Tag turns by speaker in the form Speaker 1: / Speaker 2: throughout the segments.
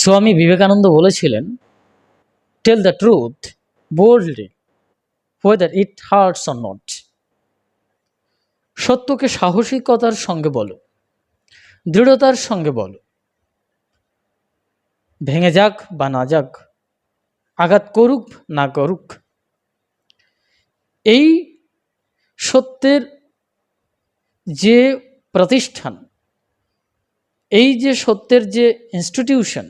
Speaker 1: স্বামী বিবেকানন্দ বলেছিলেন tell the truth boldly whether it hurts or not সত্যকে সাহসিকতার সঙ্গে বলো, দৃঢ়তার সঙ্গে বলো। ভেঙে যাক বা না যাক, আঘাত করুক না করুক, এই সত্যের যে প্রতিষ্ঠান, এই যে সত্যের যে ইনস্টিটিউশন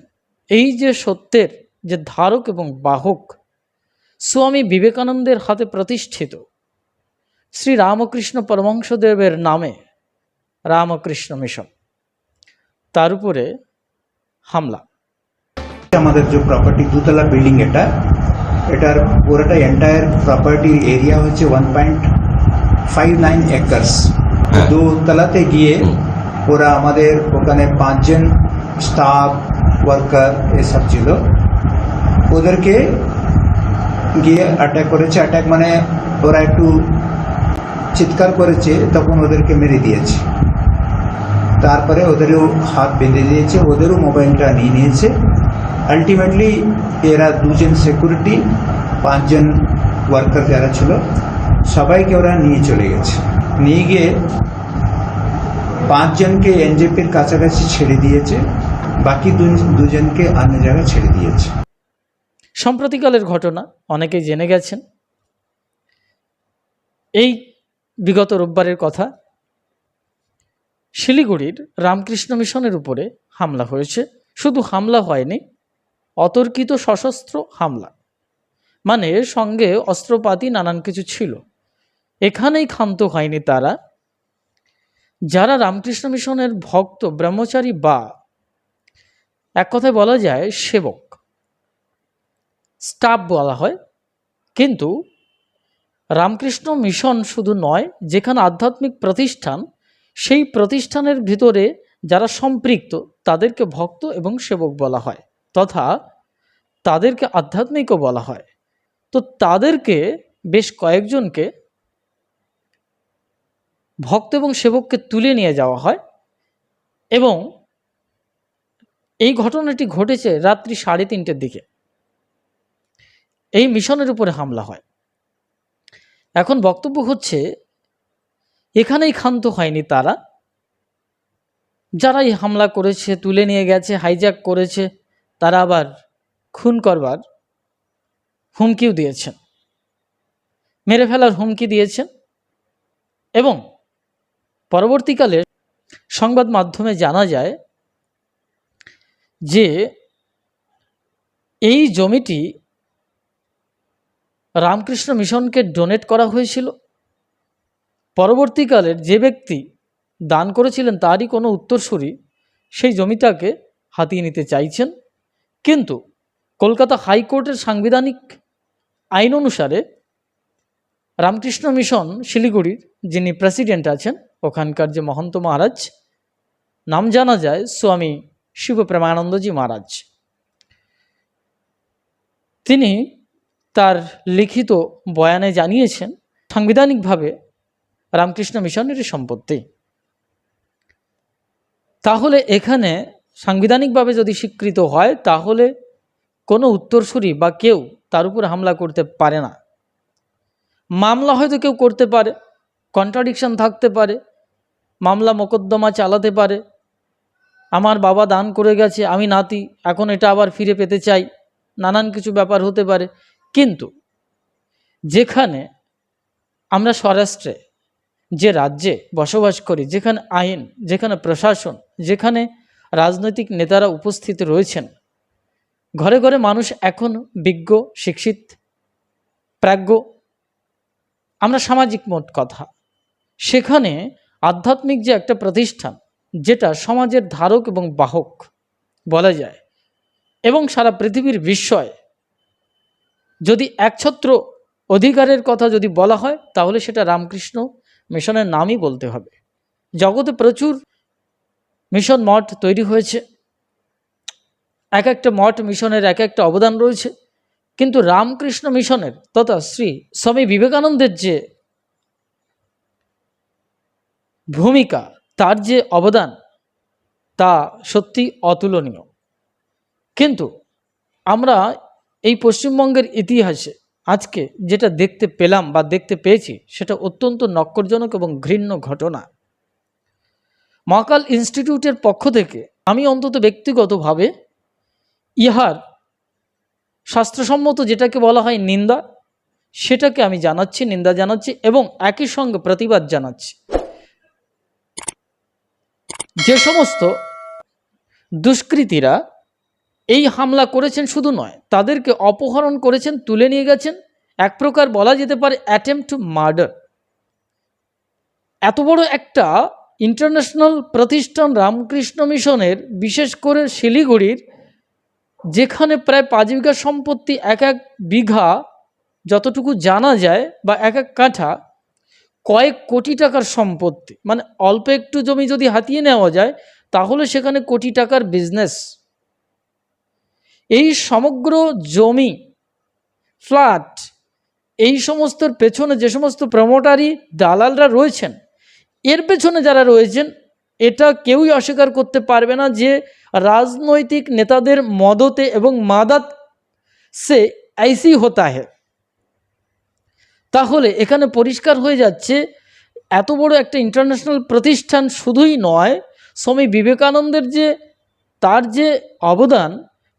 Speaker 1: এই যে সত্যের যে ধারক এবং বাহক স্বামী বিবেকানন্দের হাতে প্রতিষ্ঠিত। শ্রী রামকৃষ্ণ পরমংশদেবের নামে রামকৃষ্ণ মিশন। তার উপরে হামলা।
Speaker 2: আমাদের যে প্রপার্টি দুতলা বিল্ডিং এটা এটার পুরোটা এন্টায়ার প্রপার্টি এরিয়া হচ্ছে one point five nine
Speaker 3: acres.
Speaker 2: দুতলাতে গিয়ে ওরা আমাদের ওখানে পাঁচজন স্টাফ ওয়ার্কার এসব ছিল। ওদেরকে গিয়ে অ্যাটাক করেছে। অ্যাটাক মানে ওরা একটু চিৎকার করেছে, তখন ওদেরকে মেরে দিয়েছে। তারপরে ওদেরও হাত বেঁধে দিয়েছে, ওদেরও মোবাইলটা নিয়ে নিয়েছে। আলটিমেটলি এরা দুজন সিকিউরিটি পাঁচজন ওয়ার্কার যারা ছিল, সবাইকে ওরা নিয়ে চলে গেছে। নিয়ে গিয়ে পাঁচজনকে এনজেপির কাছাকাছি ছেড়ে দিয়েছে। বাকি দুজনকে অন্য জায়গায় ছেড়ে দিয়েছে।
Speaker 1: সাম্প্রতিকালের ঘটনা, অনেকেই জেনে গেছেন। এই বিগত রোববারের কথা, শিলিগুড়ির রামকৃষ্ণ মিশনের উপরে হামলা হয়েছে। শুধু হামলা হয়নি, অতর্কিত সশস্ত্র হামলা। মানে সঙ্গে অস্ত্রপাতি, নানান কিছু ছিল। এখানেই ক্ষান্ত হয়নি তারা। যারা রামকৃষ্ণ মিশনের ভক্ত, ব্রহ্মচারী বা এক কথায় বলা যায় সেবক। স্টাফ বলা হয়। কিন্তু রামকৃষ্ণ মিশন শুধু নয়, যেখানে আধ্যাত্মিক প্রতিষ্ঠান, সেই প্রতিষ্ঠানের ভিতরে যারা সম্পৃক্ত, তাদেরকে ভক্ত এবং সেবক বলা হয় তথা তাদেরকে আধ্যাত্মিকও বলা হয়। তো তাদেরকে বেশ কয়েকজনকে ভক্ত এবং সেবককে তুলে নিয়ে যাওয়া হয় এবং এই ঘটনাটি ঘটেছে রাত্রি সাড়ে তিনটের দিকে। এই মিশনের উপরে হামলা হয়। এখন বক্তব্য হচ্ছে, এখানেই ক্ষান্ত হয়নি তারা। যারাই হামলা করেছে, তুলে নিয়ে গেছে হাইজ্যাক করেছে, তারা আবার খুন করবার হুমকিও দিয়েছেন। মেরে ফেলার হুমকি দিয়েছেন এবং পরবর্তীকালে সংবাদ মাধ্যমে জানা যায় যে এই জমিটি রামকৃষ্ণ মিশনকে ডোনেট করা হয়েছিল। পরবর্তীকালের যে ব্যক্তি দান করেছিলেন তারই কোনো উত্তরসূরি সেই জমিটাকে হাতিয়ে নিতে চাইছেন। কিন্তু কলকাতা হাইকোর্টের সাংবিধানিক আইন অনুসারে রামকৃষ্ণ মিশন শিলিগুড়ির যিনি প্রেসিডেন্ট আছেন, ওখানকার যে মহন্ত মহারাজ, নাম জানা যায় স্বামী শিবপ্রেমানন্দজি মহারাজ। তিনি তার লিখিত বয়ানে জানিয়েছেন, সাংবিধানিকভাবে রামকৃষ্ণ মিশনেরই সম্পত্তি। তাহলে এখানে সাংবিধানিকভাবে যদি স্বীকৃত হয়, তাহলে কোনো উত্তরসূরি বা কেউ তার উপর হামলা করতে পারে না। মামলা হয়তো কেউ করতে পারে, কন্ট্রাডিকশন থাকতে পারে, মামলা মোকদ্দমা চালাতে পারে আমার বাবা দান করে গেছে, আমি নাতি, এখন এটা আবার ফিরে পেতে চাই। নানান কিছু ব্যাপার হতে পারে। কিন্তু যেখানে আমরা স্বরাষ্ট্রে, যে রাজ্যে বসবাস করি, যেখানে আইন, যেখানে প্রশাসন, যেখানে রাজনৈতিক নেতারা উপস্থিত রয়েছেন, ঘরে ঘরে মানুষ এখন বিজ্ঞ, শিক্ষিত, প্রাজ্ঞ। আমরা সামাজিক মোট কথা। সেখানে আধ্যাত্মিক যে একটা প্রতিষ্ঠান যেটা সমাজের ধারক এবং বাহক বলা যায়। এবং সারা পৃথিবীর বিস্ময়। যদি একছত্র অধিকারের কথা যদি বলা হয়, তাহলে সেটা রামকৃষ্ণ মিশনের নামই বলতে হবে। জগতে প্রচুর মিশন মঠ তৈরি হয়েছে। এক একটা মঠ মিশনের এক একটা অবদান রয়েছে। কিন্তু রামকৃষ্ণ মিশনের তথা শ্রী স্বামী বিবেকানন্দের যে ভূমিকা তার যে অবদান, তা সত্যি অতুলনীয়। কিন্তু আমরা এই পশ্চিমবঙ্গের ইতিহাসে আজকে যেটা দেখতে পেলাম বা দেখতে পেয়েছি, সেটা অত্যন্ত নক্করজনক এবং ঘৃণ্য ঘটনা। মহাকাল ইনস্টিটিউটের পক্ষ থেকে আমি অন্তত ব্যক্তিগতভাবে ইহার শাস্ত্রসম্মত যেটাকে বলা হয় নিন্দা, সেটাকে আমি জানাচ্ছি, নিন্দা জানাচ্ছি এবং একই সঙ্গে প্রতিবাদ জানাচ্ছি। যে সমস্ত দুষ্কৃতীরা এই হামলা করেছেন শুধু নয়, তাদেরকে অপহরণ করেছেন, তুলে নিয়ে গেছেন। এক প্রকার বলা যেতে পারে অ্যাটেম্প টু মার্ডার এত বড় একটা ইন্টারন্যাশনাল প্রতিষ্ঠান রামকৃষ্ণ মিশনের, বিশেষ করে শিলিগুড়ির, যেখানে প্রায় পাঁচ বিঘা সম্পত্তি, এক এক বিঘা যতটুকু জানা যায় বা এক এক কাঠা কয়েক কোটি টাকার সম্পত্তি মানে অল্প একটু জমি যদি হাতিয়ে নেওয়া যায় তাহলে সেখানে কোটি টাকার বিজনেস এই সমগ্র জমি ফ্ল্যাট এই সমস্তর পেছনে যে সমস্ত প্রমোটারি দালালরা রয়েছেন এর পেছনে যারা রয়েছেন এটা কেউই অস্বীকার করতে পারবে না যে রাজনৈতিক নেতাদের মদতে এবং মাদাত সে ऐसी হতা है তাহলে এখানে পরিষ্কার হয়ে যাচ্ছে, এত বড় একটা ইন্টারন্যাশনাল প্রতিষ্ঠান শুধুই নয়, স্বামী বিবেকানন্দের যে, তার যে অবদান,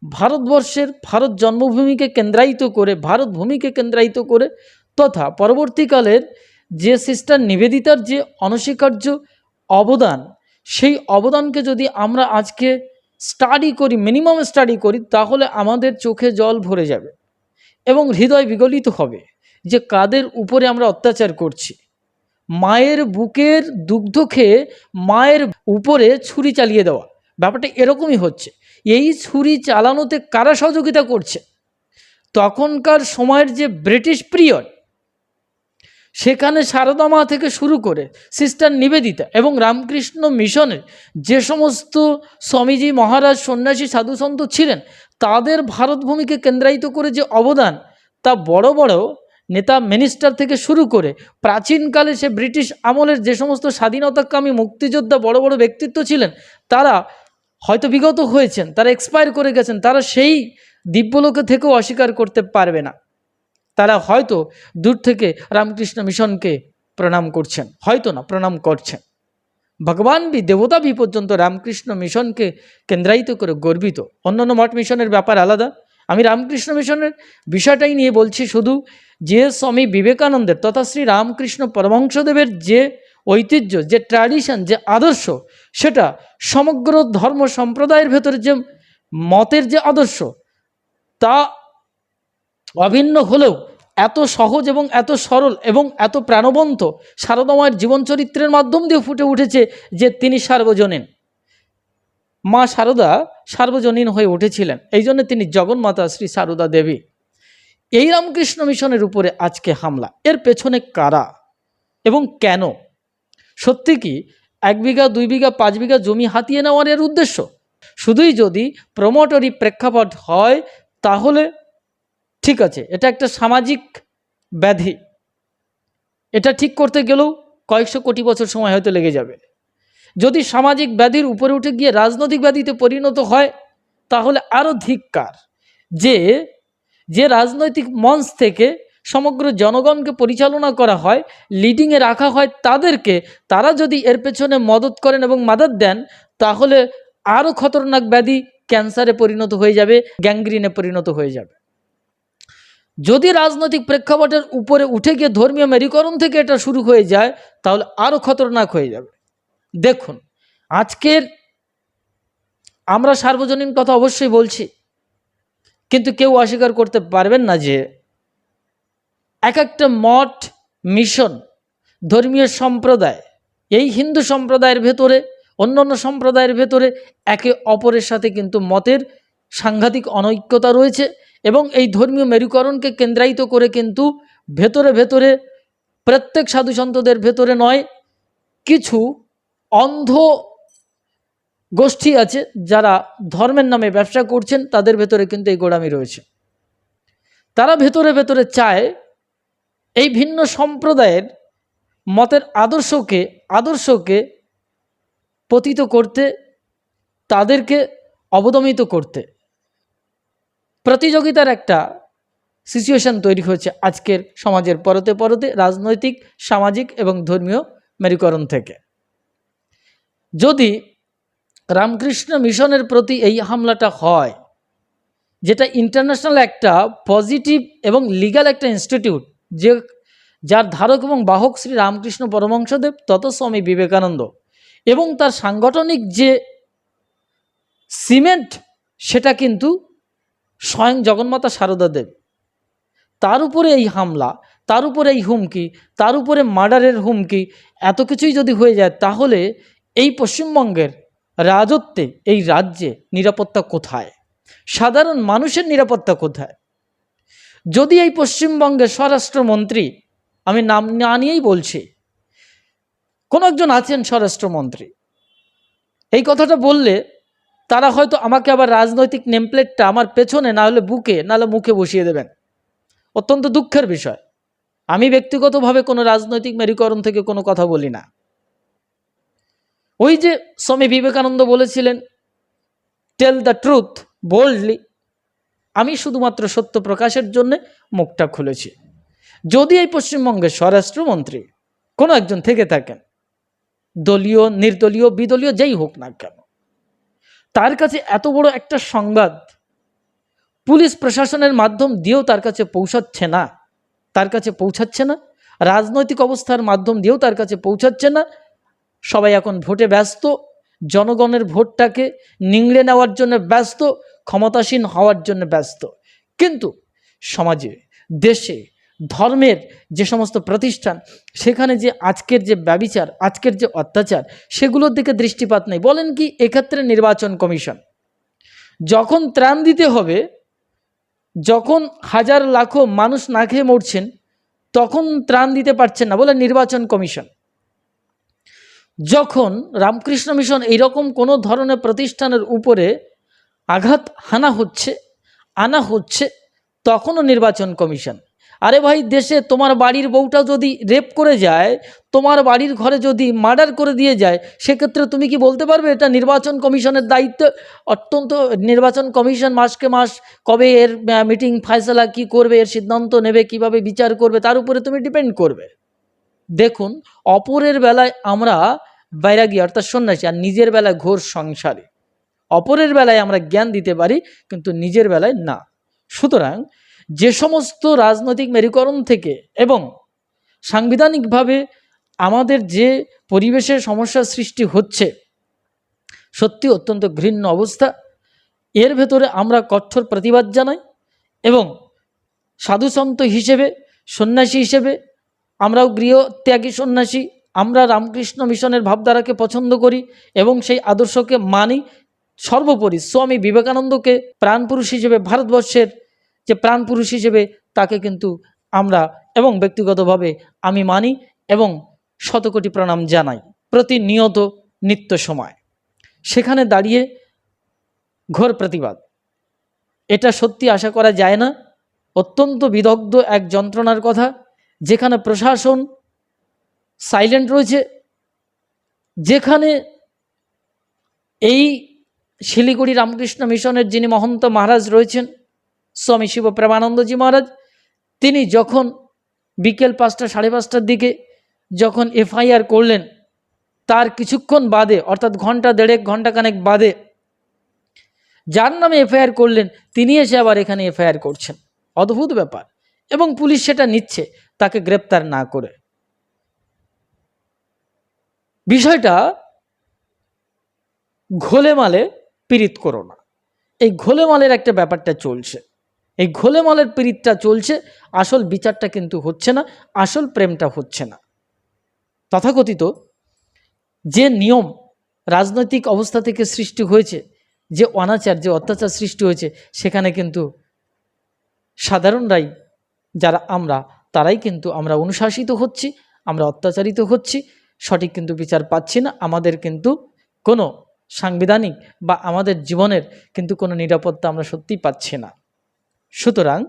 Speaker 1: ভারতবর্ষের ভারত জন্মভূমিকে কেন্দ্রায়িত করে, ভারত ভূমিকে কেন্দ্রায়িত করে, তথা পরবর্তীকালের যে সিস্টার নিবেদিতার যে অনস্বীকার্য অবদান, সেই অবদানকে যদি আমরা আজকে স্টাডি করি মিনিমাম স্টাডি করি, তাহলে আমাদের চোখে জল ভরে যাবে এবং হৃদয় বিগলিত হবে। যে কাদের উপরে আমরা অত্যাচার করছি। মায়ের বুকের দুগ্ধ খেয়ে মায়ের উপরে ছুরি চালিয়ে দেওয়া। ব্যাপারটা এরকমই হচ্ছে। এই ছুরি চালানোতে কারা সহযোগিতা করছে? তখনকার সময়ের যে ব্রিটিশ পিরিয়ড, সেখানে সারদা মা থেকে শুরু করে সিস্টার নিবেদিতা এবং রামকৃষ্ণ মিশনের যে সমস্ত স্বামীজি মহারাজ, সন্ন্যাসী, সাধুসন্ত ছিলেন, তাদের ভারতভূমিকে কেন্দ্রায়িত করে যে অবদান, তা বড় বড় নেতা মিনিস্টার থেকে শুরু করে প্রাচীনকালে সে ব্রিটিশ আমলের যে সমস্ত স্বাধীনতাকামী মুক্তিযোদ্ধা বড় বড় ব্যক্তিত্ব ছিলেন, তারা হয়তো বিগত হয়েছেন, তারা এক্সপায়ার করে গেছেন, তারা সেই দিব্যলোকে থেকেও অস্বীকার করতে পারবে না। তারা হয়তো দূর থেকে রামকৃষ্ণ মিশনকে প্রণাম করছেন, হয়তো না, প্রণাম করছেন। ভগবান বি, দেবতা বি পর্যন্ত রামকৃষ্ণ মিশনকে কেন্দ্রায়িত করে গর্বিত। অন্যান্য মঠ মিশনের ব্যাপার আলাদা আমি রামকৃষ্ণ মিশনের বিষয়টাই নিয়ে বলছি, শুধু যে স্বামী বিবেকানন্দের তথা শ্রী রামকৃষ্ণ পরমহংসদেবের যে ঐতিহ্য, যে ট্র্যাডিশন যে আদর্শ, সেটা সমগ্র ধর্ম সম্প্রদায়ের ভেতরে যে মতের যে আদর্শ, তা অভিন্ন হলেও এত সহজ এবং এত সরল এবং এত প্রাণবন্ত সারদামায়ের জীবন চরিত্রের মাধ্যম দিয়ে ফুটে উঠেছে যে তিনি সার্বজনীন। মা সারদা সার্বজনীন হয়ে উঠেছিলেন। এই জন্য তিনি জগন্মাতা শ্রী সারদা দেবী। এই রামকৃষ্ণ মিশনের উপরে আজকে হামলা। এর পেছনে কারা? এবং কেন? সত্যি কি এক বিঘা, দুই বিঘা, পাঁচ বিঘা জমি হাতিয়ে নেওয়ার এর উদ্দেশ্য? শুধুই যদি প্রমোটরি প্রেক্ষাপট হয়, তাহলে ঠিক আছে, এটা একটা সামাজিক ব্যাধি। এটা ঠিক করতে গেলেও কয়েকশো কোটি বছর সময় হয়তো লেগে যাবে। যদি সামাজিক ব্যাধির উপরে উঠে গিয়ে রাজনৈতিক ব্যাধিতে পরিণত হয়, তাহলে আরও ধিক্কার যে যে রাজনৈতিক মঞ্চ থেকে সমগ্র জনগণকে পরিচালনা করা হয় লিডিংয়ে রাখা হয় তাদেরকে, তারা যদি এর পেছনে মদত করেন এবং মাদত দেন, তাহলে আরও খতরনাক ব্যাধি ক্যান্সারে পরিণত হয়ে যাবে গ্যাংগ্রিনে পরিণত হয়ে যাবে। যদি রাজনৈতিক প্রেক্ষাপটের উপরে উঠে গিয়ে ধর্মীয় মেরুকরণ থেকে এটা শুরু হয়ে যায়, তাহলে আরও খতরনাক হয়ে যাবে। দেখুন, আজকের আমরা সার্বজনীন কথা অবশ্যই বলছি, কিন্তু কেউ অস্বীকার করতে পারবেন না যে এক একটা মঠ, মিশন, ধর্মীয় সম্প্রদায়, এই হিন্দু সম্প্রদায়ের ভেতরে অন্যান্য সম্প্রদায়ের ভেতরে একে অপরের সাথে কিন্তু মতের সাংঘাতিক অনৈক্যতা রয়েছে এবং এই ধর্মীয় মেরুকরণকে কেন্দ্রায়িত করে কিন্তু ভেতরে ভেতরে প্রত্যেক সাধুসন্তদের ভেতরে নয়, কিছু অন্ধ গোষ্ঠী আছে যারা ধর্মের নামে ব্যবসা করছেন, তাদের ভেতরে কিন্তু এই গোড়ামি রয়েছে। তারা ভেতরে ভেতরে চায় এই ভিন্ন সম্প্রদায়ের মতের আদর্শকে আদর্শকে পতিত করতে, তাদেরকে অবদমিত করতে। প্রতিযোগিতার একটা সিচুয়েশন তৈরি হয়েছে আজকের সমাজের পরতে পরতে, রাজনৈতিক, সামাজিক এবং ধর্মীয় মেরুকরণ থেকে। যদি রামকৃষ্ণ মিশনের প্রতি এই হামলাটা হয়, যেটা ইন্টারন্যাশনাল একটা পজিটিভ এবং লিগ্যাল একটা ইনস্টিটিউট যে যার ধারক এবং বাহক শ্রী রামকৃষ্ণ পরমংশদেব তত স্বামী বিবেকানন্দ, এবং তার সাংগঠনিক যে সিমেন্ট সেটা কিন্তু স্বয়ং জগন্মাতা সারদা দেব। তার উপরে এই হামলা, তার উপরে এই হুমকি, তার উপরে মার্ডারের হুমকি, এত কিছুই যদি হয়ে যায়, তাহলে এই পশ্চিমবঙ্গের রাজত্বে এই রাজ্যে নিরাপত্তা কোথায়? সাধারণ মানুষের নিরাপত্তা কোথায়? যদি এই পশ্চিমবঙ্গের স্বরাষ্ট্রমন্ত্রী, আমি নাম না নিয়েই বলছি, কোনো একজন আছেন স্বরাষ্ট্রমন্ত্রী, এই কথাটা বললে তারা হয়তো আমাকে আবার রাজনৈতিক নেমপ্লেটটা আমার পেছনে, না হলে বুকে, না হলে মুখে বসিয়ে দেবেন। অত্যন্ত দুঃখের বিষয়। আমি ব্যক্তিগতভাবে কোনো রাজনৈতিক মেরুকরণ থেকে কোনো কথা বলি না। ওই যে স্বামী বিবেকানন্দ বলেছিলেন টেল দ্য ট্রুথ বোল্ডলি আমি শুধুমাত্র সত্য প্রকাশের জন্য মুখটা খুলেছি। যদি এই পশ্চিমবঙ্গের স্বরাষ্ট্রমন্ত্রী কোনো একজন থেকে থাকেন, দলীয়, নির্দলীয়, বিদলীয়, যেই হোক না কেন, তার কাছে এত বড় একটা সংবাদ পুলিশ প্রশাসনের মাধ্যম দিয়েও তার কাছে পৌঁছাচ্ছে না, তার কাছে পৌঁছাচ্ছে না, রাজনৈতিক অবস্থার মাধ্যম দিয়েও তার কাছে পৌঁছাচ্ছে না সবাই এখন ভোটে ব্যস্ত, জনগণের ভোটটাকে নিংড়ে নেওয়ার জন্য ব্যস্ত, ক্ষমতাসীন হওয়ার জন্য ব্যস্ত। কিন্তু সমাজে, দেশে, ধর্মের যে সমস্ত প্রতিষ্ঠান, সেখানে যে আজকের যে ব্যবিচার, আজকের যে অত্যাচার, সেগুলোর দিকে দৃষ্টিপাত নেই। বলেন কি, এক্ষেত্রে নির্বাচন কমিশন। যখন ত্রাণ দিতে হবে, যখন হাজার লাখো মানুষ না খেয়ে মরছেন, তখন ত্রাণ দিতে পারছেন না বলে নির্বাচন কমিশন। যখন রামকৃষ্ণ মিশন এইরকম কোনো ধরনের প্রতিষ্ঠানের উপরে আঘাত হানা হচ্ছে, আনা হচ্ছে, তখনও নির্বাচন কমিশন। আরে ভাই, দেশে তোমার বাড়ির বউটা যদি রেপ করে যায়, তোমার বাড়ির ঘরে যদি মার্ডার করে দিয়ে যায়, সেক্ষেত্রে তুমি কি বলতে পারবে এটা নির্বাচন কমিশনের দায়িত্ব? অত্যন্ত নির্বাচন কমিশন মাসকে মাস কবে এর মিটিং ফায়সলা কি করবে, এর সিদ্ধান্ত নেবে, কীভাবে বিচার করবে, তার উপরে তুমি ডিপেন্ড করবে। দেখুন, অপরের বেলায় আমরা বৈরাগী, অর্থাৎ সন্ন্যাসী, আর নিজের বেলায় ঘোর সংসারী। অপরের বেলায় আমরা জ্ঞান দিতে পারি, কিন্তু নিজের বেলায় না। সুতরাং যে সমস্ত রাজনৈতিক মেরুকরণ থেকে এবং সাংবিধানিকভাবে আমাদের যে পরিবেশের সমস্যার সৃষ্টি হচ্ছে, সত্যি অত্যন্ত ঘৃণ্য অবস্থা। এর ভেতরে আমরা কঠোর প্রতিবাদ জানাই এবং সাধুসন্ত হিসেবে, সন্ন্যাসী হিসেবে আমরাও গৃহ ত্যাগী সন্ন্যাসী, আমরা রামকৃষ্ণ মিশনের ভাবধারাকে পছন্দ করি এবং সেই আদর্শকে মানি সর্বোপরি স্বামী বিবেকানন্দকে প্রাণপুরুষ হিসেবে ভারতবর্ষের যে প্রাণপুরুষ হিসেবে তাকে কিন্তু আমরা এবং ব্যক্তিগতভাবে আমি মানি এবং শতকোটি প্রণাম জানাই। প্রতিনিয়ত নিত্য সময়। সেখানে দাঁড়িয়ে ঘোর প্রতিবাদ। এটা সত্যি আশা করা যায় না। অত্যন্ত বিদগ্ধ এক যন্ত্রণার কথা। যেখানে প্রশাসন সাইলেন্ট রয়েছে, যেখানে এই শিলিগুড়ি রামকৃষ্ণ মিশনের যিনি মহন্ত মহারাজ রয়েছেন, স্বামী শিব প্রেমানন্দজি মহারাজ, তিনি যখন বিকেল পাঁচটা, সাড়ে পাঁচটার দিকে যখন এফআইআর করলেন, তার কিছুক্ষণ বাদে, অর্থাৎ ঘণ্টা দেড়েক, ঘণ্টা কানেক বাদে, যার নামে এফআইআর করলেন, তিনি এসে আবার এখানে এফআইআর করছেন। অদ্ভুত ব্যাপার। এবং পুলিশ সেটা নিচ্ছে। তাকে গ্রেপ্তার না করে। বিষয়টা ঘোলেমালে পীড়িত করো না। এই ঘোলেমালের একটা ব্যাপারটা চলছে। এই ঘোলেমালের পীড়িতটা চলছে, আসল বিচারটা কিন্তু হচ্ছে না, আসল প্রেমটা হচ্ছে না। তথাকথিত যে নিয়ম রাজনৈতিক অবস্থা থেকে সৃষ্টি হয়েছে, যে অনাচার, যে অত্যাচার সৃষ্টি হয়েছে, সেখানে কিন্তু সাধারণরাই, যারা আমরা তারাই কিন্তু আমরা অনুশাসিত হচ্ছি, আমরা অত্যাচারিত হচ্ছি, সঠিক কিন্তু বিচার পাচ্ছি না, আমাদের কিন্তু কোনো সাংবিধানিক বা আমাদের জীবনের কিন্তু কোনো নিরাপত্তা আমরা সত্যিই পাচ্ছি না। সুতরাং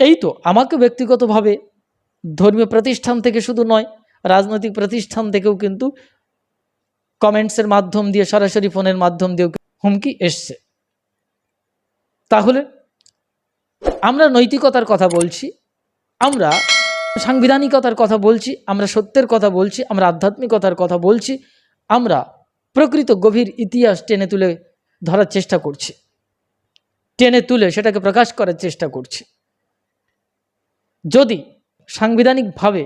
Speaker 1: এই তো আমাকে ব্যক্তিগতভাবে ধর্মীয় প্রতিষ্ঠান থেকে শুধু নয়, রাজনৈতিক প্রতিষ্ঠান থেকেও কিন্তু কমেন্টসের মাধ্যম দিয়ে, সরাসরি ফোনের মাধ্যম দিয়েও হুমকি এসছে। তাহলে আমরা নৈতিকতার কথা বলছি আমরা সাংবিধানিকতার কথা বলছি, আমরা সত্যের কথা বলছি, আমরা আধ্যাত্মিকতার কথা বলছি, আমরা প্রকৃত গভীর ইতিহাস টেনে তুলে ধরার চেষ্টা করছি। টেনে তুলে সেটাকে প্রকাশ করার চেষ্টা করছি। যদি সাংবিধানিকভাবে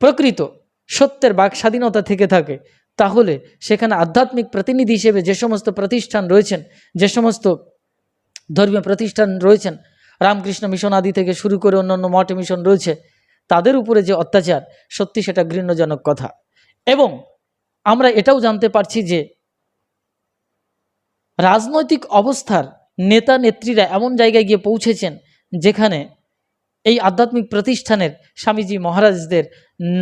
Speaker 1: প্রকৃত সত্যের বাক স্বাধীনতা থেকে থাকে, তাহলে সেখানে আধ্যাত্মিক প্রতিনিধি হিসেবে যে সমস্ত প্রতিষ্ঠান রয়েছেন, যে সমস্ত ধর্মীয় প্রতিষ্ঠান রয়েছেন রামকৃষ্ণ মিশন আদি থেকে শুরু করে অন্যান্য মঠ মিশন রয়েছে, তাদের উপরে যে অত্যাচার, সত্যি সেটা ঘৃণ্যজনক কথা। এবং আমরা এটাও জানতে পারছি যে রাজনৈতিক অবস্থার নেতা নেত্রীরা এমন জায়গায় গিয়ে পৌঁছেছেন যেখানে এই আধ্যাত্মিক প্রতিষ্ঠানের স্বামীজি মহারাজদের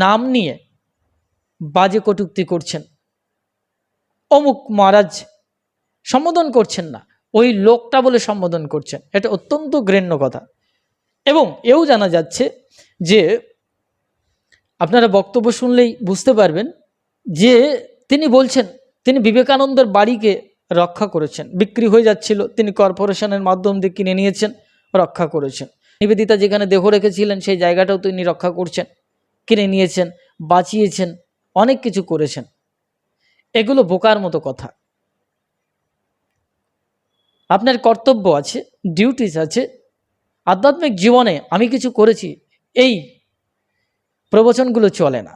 Speaker 1: নাম নিয়ে বাজে কটুক্তি করছেন। অমুক মহারাজ সম্বোধন করছেন না। ওই লোকটা বলে সম্বোধন করছেন এটা অত্যন্ত ঘৃণ্য কথা। এবং এও জানা যাচ্ছে যে আপনারা বক্তব্য শুনলেই বুঝতে পারবেন যে তিনি বলছেন, তিনি বিবেকানন্দের বাড়িকে রক্ষা করেছেন। বিক্রি হয়ে যাচ্ছিল, তিনি কর্পোরেশনের মাধ্যম দিয়ে কিনে নিয়েছেন, রক্ষা করেছেন। নিবেদিতা যেখানে দেহ রেখেছিলেন, সেই জায়গাটাও তিনি রক্ষা করছেন, কিনে নিয়েছেন, বাঁচিয়েছেন, অনেক কিছু করেছেন। এগুলো বোকার মতো কথা। আপনার কর্তব্য আছে ডিউটিস আছে। আধ্যাত্মিক জীবনে আমি কিছু করেছি, এই প্রবচনগুলো চলে না।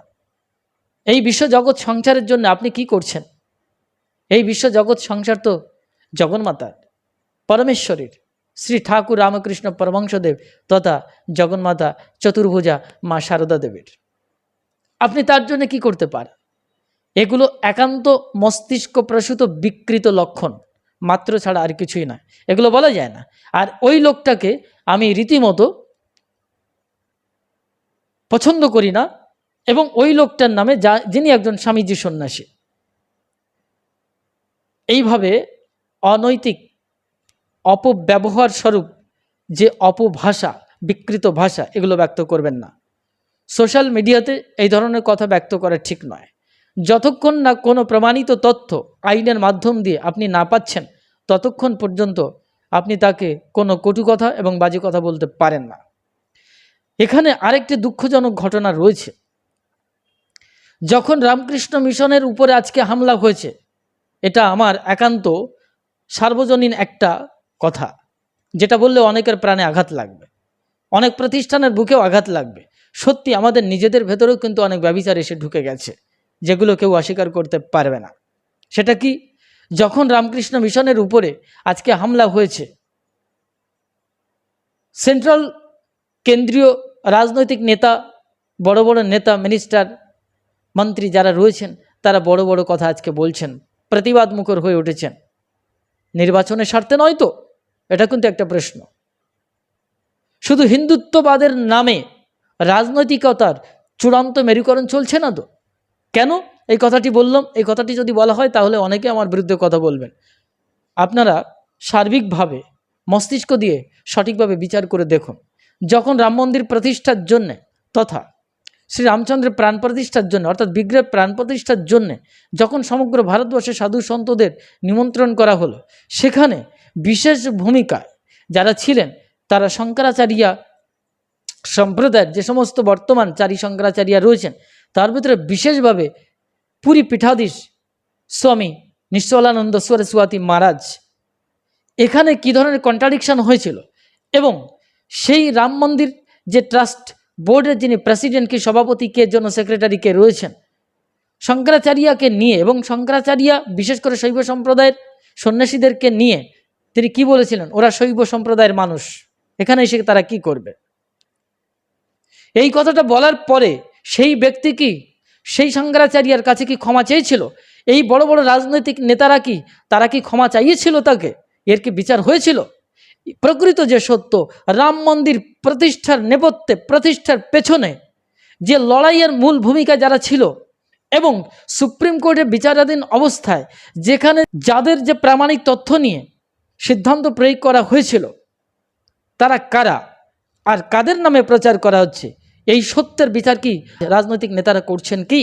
Speaker 1: এই বিশ্বজগৎ সংসারের জন্য আপনি কি করছেন? এই বিশ্বজগৎ সংসার তো জগন্মাতার, পরমেশ্বরীর। শ্রী ঠাকুর রামকৃষ্ণ পরমংশদেব তথা জগন্মাতা চতুর্ভুজা মা শারদা দেবীর। আপনি তার জন্য কি করতে পারেন? এগুলো একান্ত মস্তিষ্ক প্রসূত বিকৃত লক্ষণ। মাত্র ছাড়া আর কিছুই নয়। এগুলো বলা যায় না। আর ওই লোকটাকে আমি রীতিমতো পছন্দ করি না এবং ওই লোকটার নামে যা, যিনি একজন স্বামীজি সন্ন্যাসী। এইভাবে অনৈতিক অপব্যবহার স্বরূপ যে অপভাষা, বিকৃত ভাষা, এগুলো ব্যক্ত করবেন না। সোশ্যাল মিডিয়াতে এই ধরনের কথা ব্যক্ত করা ঠিক নয়। যতক্ষণ না কোনো প্রমাণিত তথ্য আইনের মাধ্যম দিয়ে আপনি না পাচ্ছেন ততক্ষণ পর্যন্ত আপনি তাকে কোনো কটু কথা এবং বাজে কথা বলতে পারেন না। এখানে আরেকটি দুঃখজনক ঘটনা রয়েছে। যখন রামকৃষ্ণ মিশনের উপরে আজকে হামলা হয়েছে, এটা আমার একান্ত সার্বজনীন একটা কথা, যেটা বললে অনেকের প্রাণে আঘাত লাগবে, অনেক প্রতিষ্ঠানের বুকেও আঘাত লাগবে। সত্যি আমাদের নিজেদের ভেতরেও কিন্তু অনেক ব্যবিচার এসে ঢুকে গেছে, যেগুলো কেউ অস্বীকার করতে পারবে না। সেটা কি? যখন রামকৃষ্ণ মিশনের উপরে আজকে হামলা হয়েছে, সেন্ট্রাল কেন্দ্রীয় রাজনৈতিক নেতা, বড় বড় নেতা, মিনিস্টার, মন্ত্রী যারা রয়েছেন, তারা বড় বড় কথা আজকে বলছেন, প্রতিবাদ মুখর হয়ে উঠেছেন। নির্বাচনের স্বার্থে নয় তো? এটা কিন্তু একটা প্রশ্ন। শুধু হিন্দুত্ববাদের নামে রাজনৈতিকতার চূড়ান্ত মেরুকরণ চলছে না তো? কেন? এই কথাটি বললাম, এই কথাটি যদি বলা হয় তাহলে অনেকে আমার বিরুদ্ধে কথা বলবেন। আপনারা সার্বিকভাবে মস্তিষ্ক দিয়ে সঠিকভাবে বিচার করে দেখুন। যখন রাম মন্দির প্রতিষ্ঠার জন্যে তথা শ্রী রামচন্দ্রের প্রাণ প্রতিষ্ঠার জন্য, অর্থাৎ বিগ্রহের প্রাণ প্রতিষ্ঠার জন্যে যখন সমগ্র ভারতবর্ষে সাধু সন্তদের নিমন্ত্রণ করা হলো, সেখানে বিশেষ ভূমিকায় যারা ছিলেন, তারা শঙ্করাচার্যা সম্প্রদায়ের যে সমস্ত বর্তমান চারি শঙ্করাচার্যা রয়েছেন, তার ভিতরে বিশেষভাবে পুরী পীঠাধীশ স্বামী নিশ্চলানন্দ সরস্বতী মহারাজ। এখানে কি ধরনের কন্ট্রাডিকশন হয়েছিল? এবং সেই রাম মন্দির যে ট্রাস্ট বোর্ডের যিনি প্রেসিডেন্ট কি, সভাপতি কে, জন্য সেক্রেটারি কে রয়েছেন, শঙ্করাচার্যকে নিয়ে এবং শঙ্করাচার্য বিশেষ করে শৈব সম্প্রদায়ের সন্ন্যাসীদেরকে নিয়ে তিনি কি বলেছিলেন? ওরা শৈব সম্প্রদায়ের মানুষ। এখানে এসে তারা কি করবে? এই কথাটা বলার পরে সেই ব্যক্তি কি সেই শঙ্করাচার্যের কাছে কি ক্ষমা চেয়েছিল? এই বড় বড় রাজনৈতিক নেতারা কি, তারা কি ক্ষমা চাইয়েছিল তাকে? এর কি বিচার হয়েছিল? প্রকৃত যে সত্য, রাম মন্দির প্রতিষ্ঠার নেপথ্যে, প্রতিষ্ঠার পেছনে যে লড়াইয়ের মূল ভূমিকা যারা ছিল এবং সুপ্রিম কোর্টে বিচারাধীন অবস্থায় যেখানে যাদের যে প্রামাণিক তথ্য নিয়ে সিদ্ধান্ত প্রয়োগ করা হয়েছিল, তারা কারা? আর কাদের নামে প্রচার করা হচ্ছে? এই সত্যের বিচার কি? রাজনৈতিক নেতারা করছেন কি?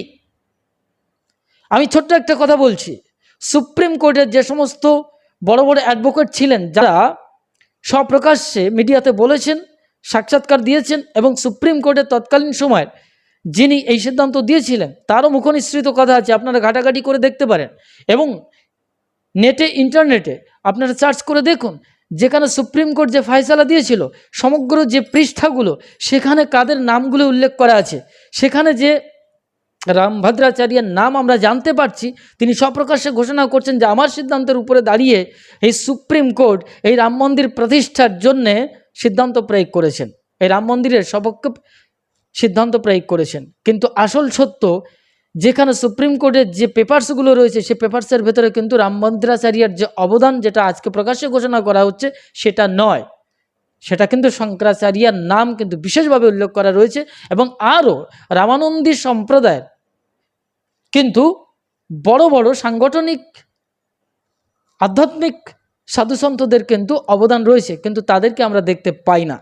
Speaker 1: আমি ছোট্ট একটা কথা বলছি। সুপ্রিম কোর্টের যে সমস্ত বড় বড় অ্যাডভোকেট ছিলেন, যারা স্বপ্রকাশ্যে মিডিয়াতে বলেছেন, সাক্ষাৎকার দিয়েছেন এবং সুপ্রিম কোর্টের তৎকালীন সময়ের যিনি এই সিদ্ধান্ত দিয়েছিলেন, তারও মুখনিসৃত কথা আছে, আপনারা ঘাটাঘাটি করে দেখতে পারেন। এবং নেটে, ইন্টারনেটে আপনারা সার্চ করে দেখুন যেখানে সুপ্রিম কোর্ট যে ফয়সালা দিয়েছিল, সমগ্র যে পৃষ্ঠাগুলো, সেখানে কাদের নামগুলো উল্লেখ করা আছে? সেখানে যে রামভদ্রাচার্যের নাম আমরা জানতে পারছি, তিনি স্বপ্রকাশ্যে ঘোষণা করছেন যে আমার সিদ্ধান্তের উপরে দাঁড়িয়ে এই সুপ্রিম কোর্ট এই রাম মন্দির প্রতিষ্ঠার জন্যে সিদ্ধান্ত প্রয়োগ করেছেন। এই রাম মন্দিরের সপক্ষে সিদ্ধান্ত প্রয়োগ করেছেন। কিন্তু আসল সত্য যেখানে সুপ্রিম কোর্টের যে পেপারসগুলো রয়েছে, সে পেপারসের ভেতরে কিন্তু রামভদ্রাচার্যের যে অবদান যেটা আজকে প্রকাশ্যে ঘোষণা করা হচ্ছে, সেটা নয়। সেটা কিন্তু শঙ্করাচার্যার নাম কিন্তু বিশেষভাবে উল্লেখ করা রয়েছে এবং আরও রামানন্দী সম্প্রদায়ের কিন্তু বড় বড় সাংগঠনিক, আধ্যাত্মিক সাধুসন্তদের কিন্তু অবদান রয়েছে, কিন্তু তাদেরকে আমরা দেখতে পাই না।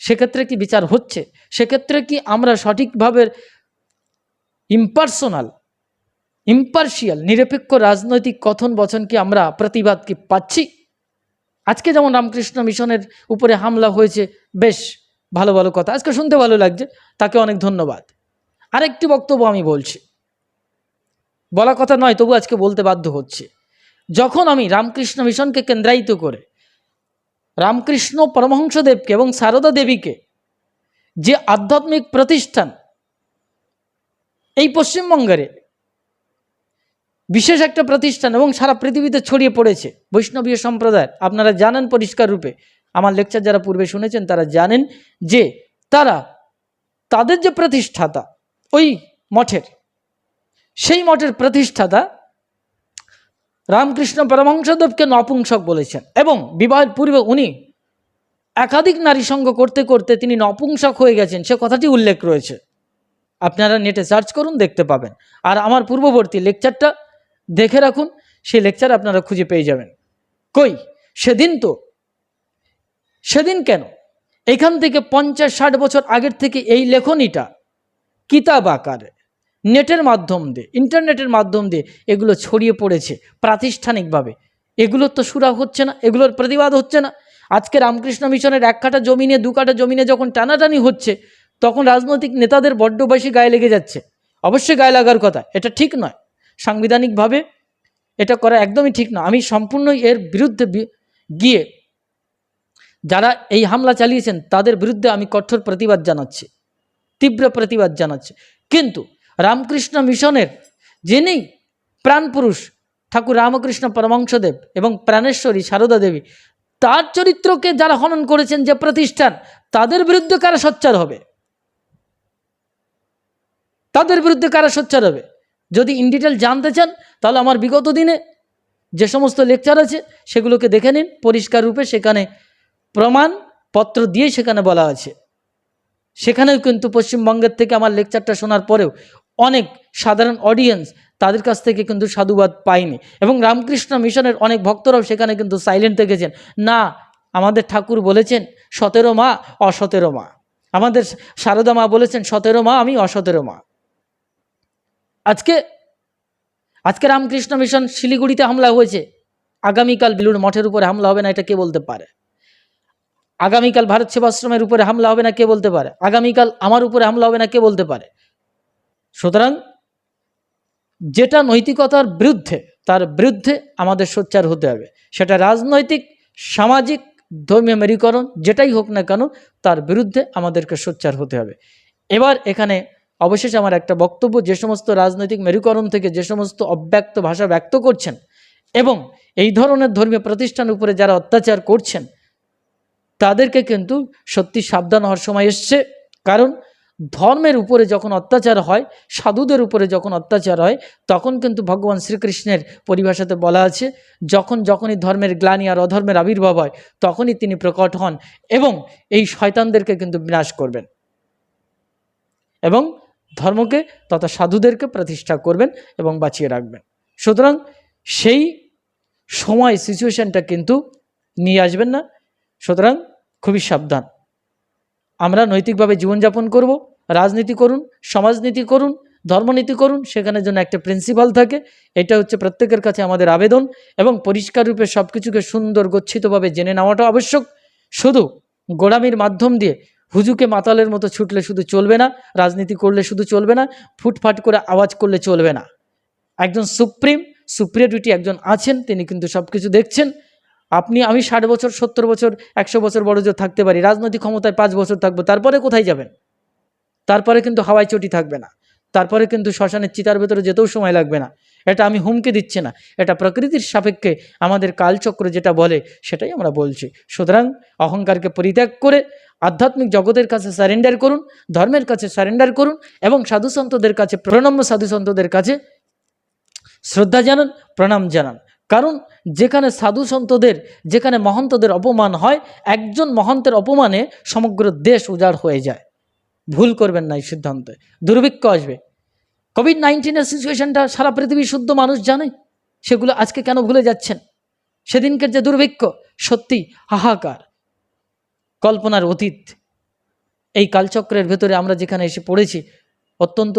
Speaker 1: সেক্ষেত্রে কি বিচার হচ্ছে? সেক্ষেত্রে কি আমরা সঠিকভাবে ইম্পার্সোনাল ইম্পার্শিয়াল নিরপেক্ষ রাজনৈতিক কথন বচন কি আমরা প্রতিবাদ কি পাচ্ছি? আজকে যেমন রামকৃষ্ণ মিশনের উপরে হামলা হয়েছে, বেশ ভালো ভালো কথা। আজকে শুনতে ভালো লাগছে, তাকে অনেক ধন্যবাদ। আরেকটি বক্তব্য আমি বলছি। বলা কথা নয়, তবু আজকে বলতে বাধ্য হচ্ছে। যখন আমি রামকৃষ্ণ মিশনকে কেন্দ্রায়িত করে, রামকৃষ্ণ পরমহংসদেবকে এবং সারদা দেবীকে যে আধ্যাত্মিক প্রতিষ্ঠান এই পশ্চিমবঙ্গের বিশেষ একটা প্রতিষ্ঠান এবং সারা পৃথিবীতে ছড়িয়ে পড়েছে, বৈষ্ণবীয় সম্প্রদায়। আপনারা জানেন পরিষ্কার রূপে। আমার লেকচার যারা পূর্বে শুনেছেন, তারা জানেন যে তারা, তাদের যে প্রতিষ্ঠাতা, ওই মঠের, সেই মঠের প্রতিষ্ঠাতা রামকৃষ্ণ পরমহংসদেবকে নপুংসক বলেছেন এবং বিবাহের পূর্বে উনি একাধিক নারী সঙ্গ করতে করতে তিনি নপুংসক হয়ে গেছেন। সে কথাটি উল্লেখ রয়েছে। আপনারা নেটে সার্চ করুন, দেখতে পাবেন। আর আমার পূর্ববর্তী লেকচারটা দেখে রাখুন, সেই লেকচার আপনারা খুঁজে পেয়ে যাবেন। কই? সেদিন তো। সেদিন কেন? এখান থেকে পঞ্চাশ, ষাট বছর আগের থেকে এই লেখনীটা কিতাব আকারে, নেটের মাধ্যম দিয়ে, ইন্টারনেটের মাধ্যম দিয়ে এগুলো ছড়িয়ে পড়েছে প্রাতিষ্ঠানিকভাবে। এগুলোর তো সুরা হচ্ছে না, এগুলোর প্রতিবাদ হচ্ছে না। আজকে রামকৃষ্ণ মিশনের এক কাটা জমিনে দু কাটা জমিনে যখন টানাটানি হচ্ছে তখন রাজনৈতিক নেতাদের বড্ড বেশি গায়ে লেগে যাচ্ছে। অবশ্যই গায়ে লাগার কথা, এটা ঠিক নয়। সাংবিধানিকভাবে এটা করা একদমই ঠিক না আমি সম্পূর্ণ এর বিরুদ্ধে গিয়ে যারা এই হামলা চালিয়েছেন, তাদের বিরুদ্ধে আমি কঠোর প্রতিবাদ জানাচ্ছি, তীব্র প্রতিবাদ জানাচ্ছি। কিন্তু রামকৃষ্ণ মিশনের যিনি প্রাণপুরুষ ঠাকুর রামকৃষ্ণ পরমংশদেব এবং প্রাণেশ্বরী সারদা দেবী, তার চরিত্রকে যারা হনন করেছেন, যে প্রতিষ্ঠান, তাদের বিরুদ্ধে কারা সোচ্চার হবে? তাদের বিরুদ্ধে কারা সোচ্চার হবে? যদি ইন ডিটেল জানতে চান, তাহলে আমার বিগত দিনে যে সমস্ত লেকচার আছে, সেগুলোকে দেখে নিন। পরিষ্কার রূপে সেখানে প্রমাণপত্র দিয়ে সেখানে বলা আছে। সেখানেও কিন্তু পশ্চিমবঙ্গের থেকে আমার লেকচারটা শোনার পরেও অনেক সাধারণ অডিয়েন্স তাদের কাছ থেকে কিন্তু সাধুবাদ পায়নি। এবং রামকৃষ্ণ মিশনের অনেক ভক্তরাও সেখানে কিন্তু সাইলেন্ট থেকেছেন না, আমাদের ঠাকুর বলেছেন, সতেরো মা, অসতেরো মা। আমাদের সারদা মা বলেছেন, সতেরো মা, আমি অসতেরো মা। আজকে আজকে রামকৃষ্ণ মিশন শিলিগুড়িতে হামলা হয়েছে। আগামীকাল বিলুর মঠের উপরে হামলা হবে না, এটা কে বলতে পারে? আগামীকাল ভারত সেবাশ্রমের উপরে হামলা হবে না, কে বলতে পারে? আগামীকাল আমার উপরে হামলা হবে না, কে বলতে পারে? সুতরাং, যেটা নৈতিকতার বিরুদ্ধে, তার বিরুদ্ধে আমাদের সোচ্চার হতে হবে। সেটা রাজনৈতিক, সামাজিক, ধর্মীয় মেরুকরণ, যেটাই হোক না কেন, তার বিরুদ্ধে আমাদেরকে সোচ্চার হতে হবে। এবার এখানে অবশেষে আমার একটা বক্তব্য, যে সমস্ত রাজনৈতিক মেরুকরণ থেকে যে সমস্ত অব্যক্ত ভাষা ব্যক্ত করছেন এবং এই ধরনের ধর্মীয় প্রতিষ্ঠান উপরে যারা অত্যাচার করছেন, তাদেরকে কিন্তু সত্যি সাবধান হওয়ার সময় এসছে। কারণ ধর্মের উপরে যখন অত্যাচার হয়, সাধুদের উপরে যখন অত্যাচার হয়, তখন কিন্তু ভগবান শ্রীকৃষ্ণের পরিভাষাতে বলা আছে, যখন যখনই ধর্মের গ্লানি আর অধর্মের আবির্ভাব হয়, তখনই তিনি প্রকট হন এবং এই শয়তানদেরকে কিন্তু বিনাশ করবেন। এবং ধর্মকে তথা সাধুদেরকে প্রতিষ্ঠা করবেন এবং বাঁচিয়ে রাখবেন। সুতরাং সেই সময় সিচুয়েশনটা কিন্তু নিয়ে আসবেন না। সুতরাং খুবই সাবধান। আমরা নৈতিকভাবে জীবনযাপন করব, রাজনীতি করুন, সমাজনীতি করুন, ধর্মনীতি করুন, সেখানে যেন একটা প্রিন্সিপাল থাকে, এটা হচ্ছে প্রত্যেকের কাছে আমাদের আবেদন এবং পরিষ্কার রূপে সব কিছুকে সুন্দর গচ্ছিতভাবে জেনে নেওয়াটা আবশ্যক। শুধু গোড়ামির মাধ্যম দিয়ে হুজুকে মাতালের মতো ছুটলে শুধু চলবে না, রাজনীতি করলে শুধু চলবে না, ফুটফাট করে আওয়াজ করলে চলবে না। একজন সুপ্রিম সুপ্রিয়রিটি একজন আছেন, তিনি কিন্তু সব কিছু দেখছেন। আপনি, আমি ষাট বছর, সত্তর বছর, একশো বছর বড় জোর থাকতে পারি, রাজনৈতিক ক্ষমতায় পাঁচ বছর থাকব, তারপরে কোথায় যাবেন? তারপরে কিন্তু হাওয়ায় চটি থাকবে না। তারপরে কিন্তু শ্মশানের চিতার ভেতরে যেতেও সময় লাগবে না। এটা আমি হুমকে দিচ্ছি না। এটা প্রকৃতির সাপেক্ষে আমাদের কালচক্র যেটা বলে, সেটাই আমরা বলছি। সুতরাং অহংকারকে পরিত্যাগ করে আধ্যাত্মিক জগতের কাছে সারেন্ডার করুন, ধর্মের কাছে সারেন্ডার করুন এবং সাধুসন্তদের কাছে, প্রণম্য সাধুসন্তদের কাছে শ্রদ্ধা জানান, প্রণাম জানান। কারণ যেখানে সাধু সন্তদের, যেখানে মহন্তদের অপমান হয়, একজন মহন্তের অপমানে সমগ্র দেশ উজাড় হয়ে যায়। ভুল করবেন না এই সিদ্ধান্তে। দুর্ভিক্ষ আসবে। কোভিড নাইন্টিনের সিচুয়েশনটা সারা পৃথিবীর শুদ্ধ মানুষ জানে। সেগুলো আজকে কেন ভুলে যাচ্ছেন? সেদিনকের যে দুর্ভিক্ষ সত্যি হাহাকার। কল্পনার অতীত। এই কালচক্রের ভেতরে আমরা যেখানে এসে পড়েছি, অত্যন্ত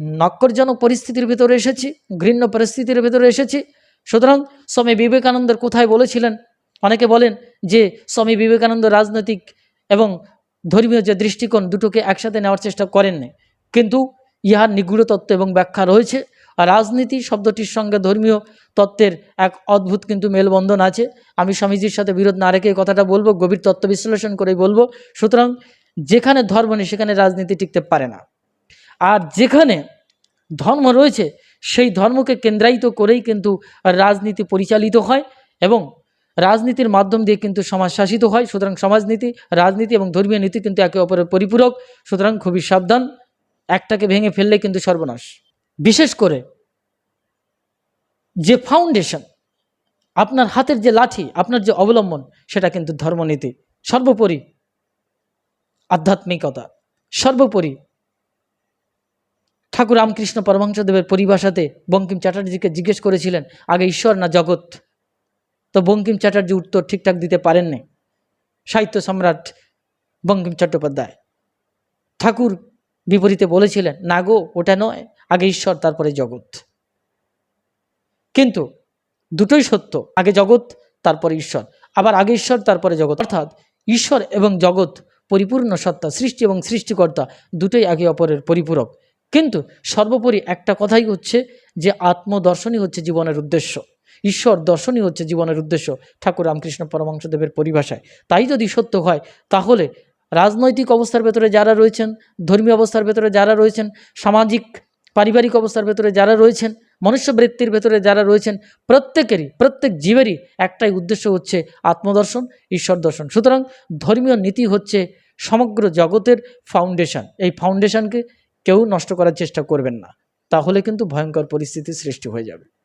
Speaker 1: নক্করজনক পরিস্থিতির ভেতরে এসেছি, ঘৃণ্য পরিস্থিতির ভেতরে এসেছি। সুতরাং স্বামী বিবেকানন্দের কোথায় বলেছিলেন? অনেকে বলেন যে স্বামী বিবেকানন্দ রাজনৈতিক এবং ধর্মীয় যে দৃষ্টিকোণ দুটোকে একসাথে নেওয়ার চেষ্টা করেননি। কিন্তু ইহার নিগূঢ় তত্ত্ব এবং ব্যাখ্যা রয়েছে। রাজনীতি শব্দটির সঙ্গে ধর্মীয় তত্ত্বের এক অদ্ভুত কিন্তু মেলবন্ধন আছে। আমি স্বামীজির সাথে বিরোধ না রেখে কথাটা বলব, গভীর তত্ত্ব বিশ্লেষণ করেই বলব। সুতরাং যেখানে ধর্ম নেই, সেখানে রাজনীতি টিকতে পারে না। আর যেখানে ধর্ম রয়েছে, সেই ধর্মকে কেন্দ্রায়িত করেই কিন্তু রাজনীতি পরিচালিত হয় এবং রাজনীতির মাধ্যম দিয়ে কিন্তু সমাজ শাসিত হয়। সুতরাং সমাজনীতি, রাজনীতি এবং ধর্মীয় নীতি কিন্তু একে অপরের পরিপূরক। সুতরাং খুবই সাবধান, একটাকে ভেঙে ফেললে কিন্তু সর্বনাশ। বিশেষ করে যে ফাউন্ডেশন আপনার হাতের যে লাঠি, আপনার যে অবলম্বন, সেটা কিন্তু ধর্মনীতি। সর্বোপরি আধ্যাত্মিকতা, সর্বোপরি ঠাকুর রামকৃষ্ণ পরমহংসদেবের পরিভাষাতে বঙ্কিম চ্যাটার্জিকে জিজ্ঞেস করেছিলেন, আগে ঈশ্বর না জগৎ? তো বঙ্কিম চ্যাটার্জি উত্তর ঠিকঠাক দিতে পারেননি। সাহিত্য সম্রাট বঙ্কিম চট্টোপাধ্যায় ঠাকুর বিপরীতে বলেছিলেন, না গো, ওটা নয়। আগে ঈশ্বর, তারপরে জগৎ। কিন্তু দুটোই সত্য, আগে জগৎ, তারপরে ঈশ্বর। আবার আগে ঈশ্বর, তারপরে জগৎ। অর্থাৎ ঈশ্বর এবং জগৎ পরিপূর্ণ সত্তা, সৃষ্টি এবং সৃষ্টিকর্তা দুটোই আগে অপরের পরিপূরক। কিন্তু সর্বোপরি একটা কথাই হচ্ছে যে আত্মদর্শনই হচ্ছে জীবনের উদ্দেশ্য। ঈশ্বর দর্শনই হচ্ছে জীবনের উদ্দেশ্য ঠাকুর রামকৃষ্ণ পরমহংসদেবের পরিভাষায়। তাই যদি সত্য হয়, তাহলে রাজনৈতিক অবস্থার ভেতরে যারা রয়েছেন, ধর্মীয় অবস্থার ভেতরে যারা রয়েছেন, সামাজিক পারিবারিক অবস্থার ভেতরে যারা রয়েছেন, মনুষ্যবৃত্তির ভেতরে যারা রয়েছেন, প্রত্যেকেরই, প্রত্যেক জীবেরই একটাই উদ্দেশ্য হচ্ছে আত্মদর্শন, ঈশ্বর দর্শন। সুতরাং ধর্মীয় নীতি হচ্ছে সমগ্র জগতের ফাউন্ডেশন এই ফাউন্ডেশনকে কেউ নষ্ট করার চেষ্টা করবেন না। তাহলে কিন্তু ভয়ঙ্কর পরিস্থিতি সৃষ্টি হয়ে যাবে।